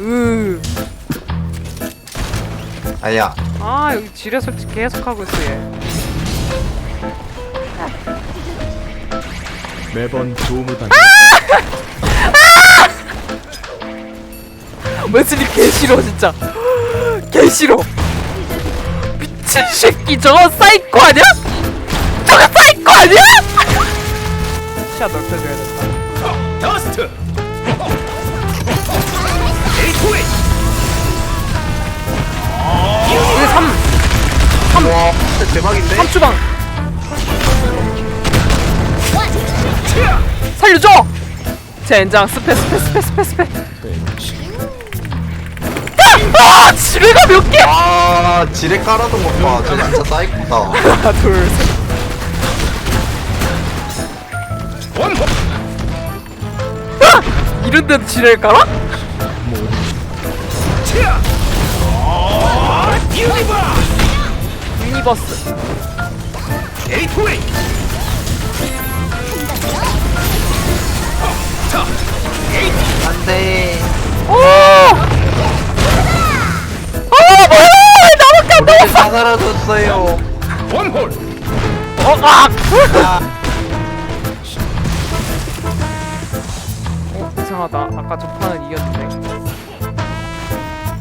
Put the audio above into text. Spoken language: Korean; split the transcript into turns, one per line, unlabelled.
으.
아야
아 여기 지뢰 설치 계속 하고 있어 얘.
매번 도움을 받는
웨슬리 개 싫어 진짜. 개 싫어. 미친 새끼 저거 사이코 아니야? 저거 사이코 아니야? 시야 넓혀줘야 된다.
더스트
와 대박인데?
3주방 살려줘! 젠장 스페 스페 스페 스페 스페 아! 지뢰가 몇 개야!
아 지뢰 깔아둔 것봐 저 진짜 사이코다
하나 둘셋 아! 이런 데도 지뢰를 깔아? 버스
에이토웨이 자 에이트
안돼
오! 아 뭐야! 나밖에 안 나왔어!
다 사라졌어요
원홀
어, 아! 어, 이상하다. 아까 저 판은 이겼는데.